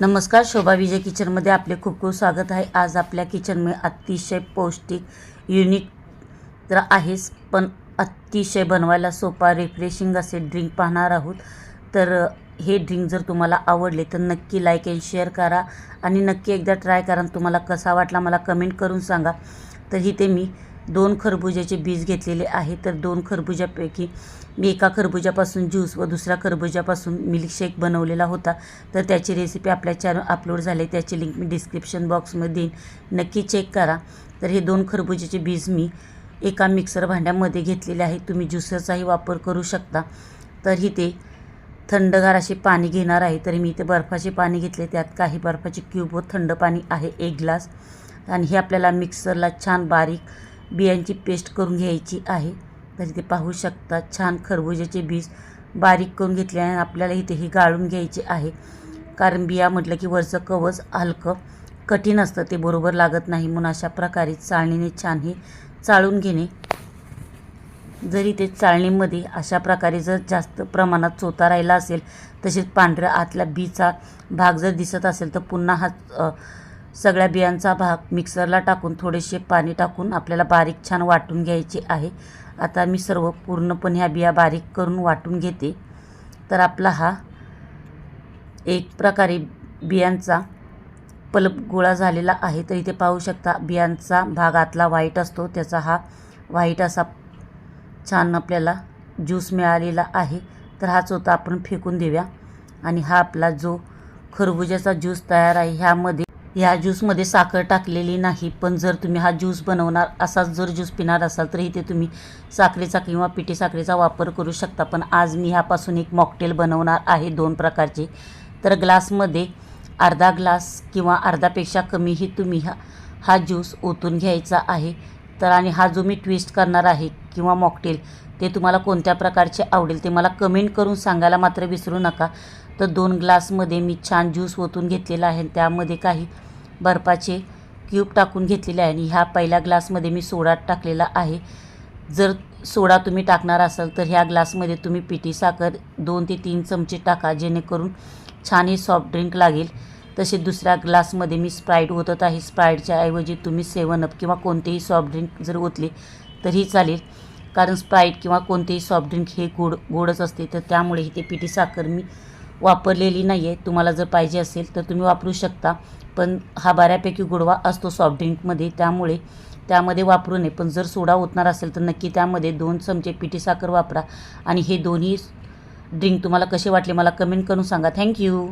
नमस्कार शोभा विजय किचनमध्ये आपले खूप खूप स्वागत आहे. आज आपल्या किचनमध्ये अतिशय पौष्टिक युनिक तर आहेच पण अतिशय बनवायला सोपा रिफ्रेशिंग असे ड्रिंक पाहणार आहोत. तर हे ड्रिंक जर तुम्हाला आवडले तर नक्की लाईक अँड शेअर करा आणि नक्की एकदा ट्राय करा तुम्हाला कसा वाटला मला कमेंट करून सांगा. तर इथे मी दोन खरबुजाचे बीज घेतलेले आहे. तर दोन खरबुजापैकी मी एका खरबुजापासून ज्यूस व दुसऱ्या खरबुजापासून मिल्कशेक बनवलेला होता. तर त्याची रेसिपी आपल्या चॅनल अपलोड झाली त्याची लिंक मी डिस्क्रिप्शन बॉक्समध्ये देईन. नक्की चेक करा. तर हे दोन खरबुजाचे बीज मी एका मिक्सर भांड्यामध्ये घेतलेले आहे. तुम्ही ज्युसरचाही वापर करू शकता. तर इथे थंडगार असे पाणी घेणार आहे. तर मी इथे बर्फाचे पाणी घेतले. त्यात काही बर्फाचे क्यूब व थंड पाणी आहे. एक ग्लास आणि हे आपल्याला मिक्सरला छान बारीक बियांची पेस्ट करून घ्यायची आहे. तर इथे पाहू शकता छान खरबुजाचे बीज बारीक करून घेतल्याने आपल्याला इथे हे गाळून घ्यायचे आहे. कारण बिया म्हटलं की वरचं कवच हलकं कठीण असतं ते बरोबर लागत नाही म्हणून अशा प्रकारे चाळणीने छान हे चाळून घेणे. जरी ते चाळणीमध्ये अशा प्रकारे जर जास्त प्रमाणात चोता राहिला असेल तसेच पांढऱ्या आतल्या बीचा भाग जर दिसत असेल तर पुन्हा हा सगळ्या बियांचा भाग मिक्सरला टाकून थोडेसे पाणी टाकून आपल्याला बारीक छान वाटून घ्यायचे आहे. आता मी सर्व पूर्णपणे ह्या बिया बारीक करून वाटून घेते. तर आपला हा एक प्रकारे बियांचा पल्प गोळा झालेला आहे. तर इथे पाहू शकता बियांचा भाग आतला व्हाईट असतो. त्याचा हा व्हाईट असा छान आपल्याला ज्यूस मिळालेला आहे. तर हाच होता आपण फेकून देऊया. आणि हा आपला जो खरबुजाचा ज्यूस तयार आहे ह्यामध्ये ह्या ज्यूसमध्ये साखर टाकलेली नाही पण जर तुम्ही हा ज्यूस बनवणार असाच जर ज्यूस पिणार असाल तर इथे तुम्ही साखरेचा किंवा पिठी साखरेचा वापर करू शकता. पण आज मी ह्यापासून एक मॉकटेल बनवणार आहे दोन प्रकारचे. तर ग्लासमध्ये अर्धा ग्लास किंवा अर्धापेक्षा कमीही तुम्ही हा हा ज्यूस ओतून घ्यायचा आहे. तर आणि हा जो मी ट्विस्ट करणार आहे किंवा मॉकटेल ते तुम्हाला कोणत्या प्रकारचे आवडेल ते मला कमेंट करून सांगायला मात्र विसरू नका. तर दोन ग्लासमध्ये मी छान ज्यूस ओतून घेतलेला आहे त्यामध्ये काही बर्फाचे क्यूब टाकून घेतलेले आहे आणि ह्या पहिल्या ग्लासमध्ये मी सोडा टाकलेला आहे. जर सोडा तुम्ही टाकणार असाल तर ह्या ग्लासमध्ये तुम्ही पिठी साखर दोन ते तीन चमचे टाका जेणेकरून छान हे सॉफ्ट ड्रिंक लागेल. तसे दुसऱ्या ग्लासमध्ये मी स्प्राईट ओतत आहे. स्प्राईटच्या ऐवजी तुम्ही सेवन अप किंवा कोणतेही सॉफ्ट ड्रिंक जर ओतले तरी चालेल. कारण स्प्राईट किंवा कोणतेही सॉफ्ट ड्रिंक हे गोड गोडच असते. तर त्यामुळे इथे पिठी साखर मी वापरलेली नाही आहे तुम्हाला जर पाहिजे असेल तर तुम्ही वापरू शकता. पण हा बऱ्यापैकी गोडवा असतो सॉफ्ट ड्रिंकमध्ये त्यामुळे त्यामध्ये वापरू नये. पण जर सोडा ओतणार असेल तर नक्की त्यामध्ये दोन चमचे पिठी साखर वापरा. आणि हे दोन्ही ड्रिंक तुम्हाला कसे वाटले मला कमेंट करून सांगा. थँक्यू